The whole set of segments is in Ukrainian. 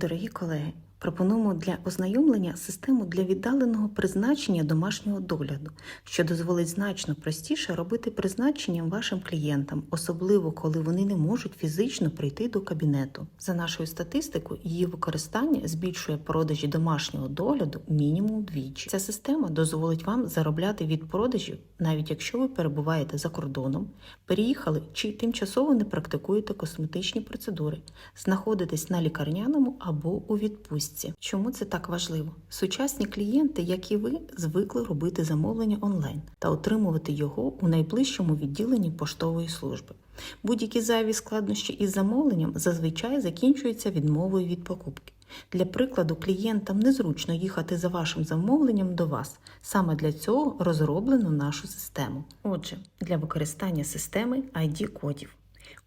Дорогі колеги, пропонуємо для ознайомлення систему для віддаленого призначення домашнього догляду, що дозволить значно простіше робити призначення вашим клієнтам, особливо коли вони не можуть фізично прийти до кабінету. За нашою статистикою, її використання збільшує продажі домашнього догляду мінімум вдвічі. Ця система дозволить вам заробляти від продажів, навіть якщо ви перебуваєте за кордоном, переїхали чи тимчасово не практикуєте косметичні процедури, знаходитесь на лікарняному або у відпустці. Чому це так важливо? Сучасні клієнти, як і ви, звикли робити замовлення онлайн та отримувати його у найближчому відділенні поштової служби. Будь-які зайві складнощі із замовленням зазвичай закінчуються відмовою від покупки. Для прикладу, клієнтам незручно їхати за вашим замовленням до вас. Саме для цього розроблено нашу систему. Отже, для використання системи ID-кодів.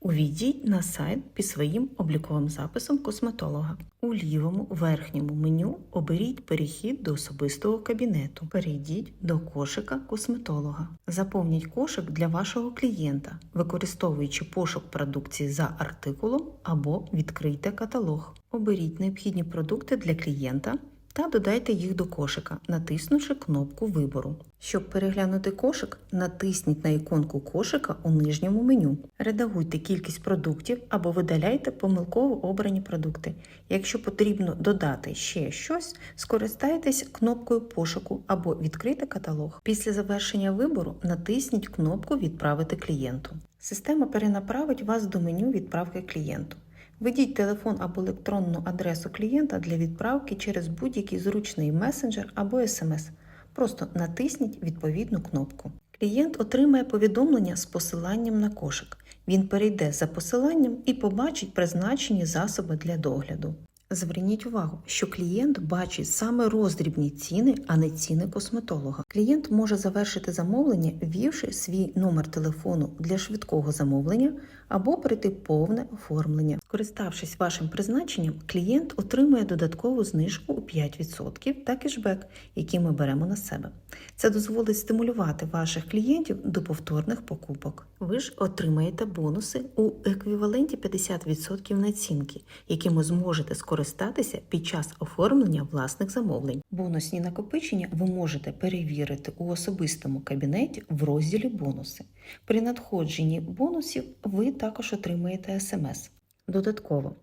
Увійдіть на сайт під своїм обліковим записом косметолога. У лівому верхньому меню оберіть перехід до особистого кабінету. Перейдіть до кошика косметолога. Заповніть кошик для вашого клієнта, використовуючи пошук продукції за артикулом або відкрийте каталог. Оберіть необхідні продукти для клієнта та додайте їх до кошика, натиснувши кнопку вибору. Щоб переглянути кошик, натисніть на іконку кошика у нижньому меню. Редагуйте кількість продуктів або видаляйте помилково обрані продукти. Якщо потрібно додати ще щось, скористайтесь кнопкою пошуку або відкрийте каталог. Після завершення вибору натисніть кнопку Відправити клієнту. Система перенаправить вас до меню відправки клієнту. Введіть телефон або електронну адресу клієнта для відправки через будь-який зручний месенджер або смс. Просто натисніть відповідну кнопку. Клієнт отримає повідомлення з посиланням на кошик. Він перейде за посиланням і побачить призначені засоби для догляду. Зверніть увагу, що клієнт бачить саме роздрібні ціни, а не ціни косметолога. Клієнт може завершити замовлення, ввівши свій номер телефону для швидкого замовлення або пройти повне оформлення. Скориставшись вашим призначенням, клієнт отримує додаткову знижку у 5% та кешбек, який ми беремо на себе. Це дозволить стимулювати ваших клієнтів до повторних покупок. Ви ж отримаєте бонуси у еквіваленті 50% націнки, якими зможете скористатися під час оформлення власних замовлень. Бонусні накопичення ви можете перевірити у особистому кабінеті в розділі бонуси. При надходженні бонусів ви також отримаєте смс. Додатково,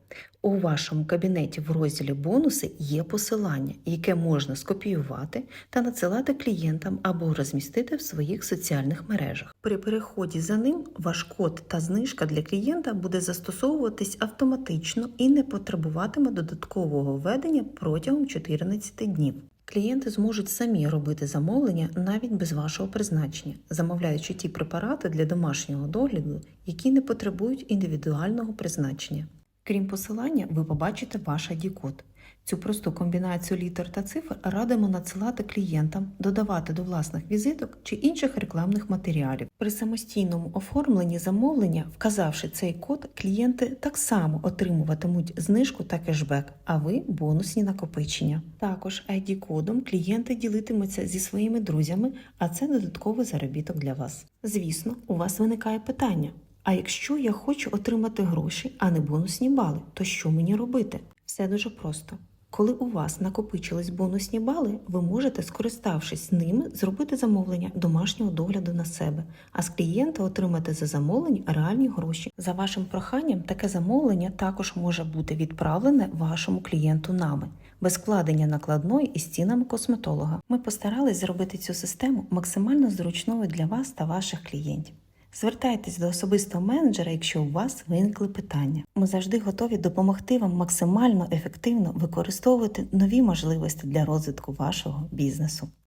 у вашому кабінеті в розділі бонуси є посилання, яке можна скопіювати та надсилати клієнтам або розмістити в своїх соціальних мережах. При переході за ним ваш код та знижка для клієнта буде застосовуватись автоматично і не потребуватиме додаткового введення протягом 14 днів. Клієнти зможуть самі робити замовлення навіть без вашого призначення, замовляючи ті препарати для домашнього догляду, які не потребують індивідуального призначення. Крім посилання, ви побачите ваш ID-код. Цю просту комбінацію літер та цифр радимо надсилати клієнтам, додавати до власних візиток чи інших рекламних матеріалів. При самостійному оформленні замовлення, вказавши цей код, клієнти так само отримуватимуть знижку та кешбек, а ви бонусні накопичення. Також ID-кодом клієнти ділитимуться зі своїми друзями, а це додатковий заробіток для вас. Звісно, у вас виникає питання. А якщо я хочу отримати гроші, а не бонусні бали, то що мені робити? Все дуже просто. Коли у вас накопичились бонусні бали, ви можете, скориставшись ними, зробити замовлення домашнього догляду на себе, а з клієнта отримати за замовлення реальні гроші. За вашим проханням, таке замовлення також може бути відправлене вашому клієнту нами. Без вкладення накладної із цінами косметолога. Ми постарались зробити цю систему максимально зручною для вас та ваших клієнтів. Звертайтесь до особистого менеджера, якщо у вас виникли питання. Ми завжди готові допомогти вам максимально ефективно використовувати нові можливості для розвитку вашого бізнесу.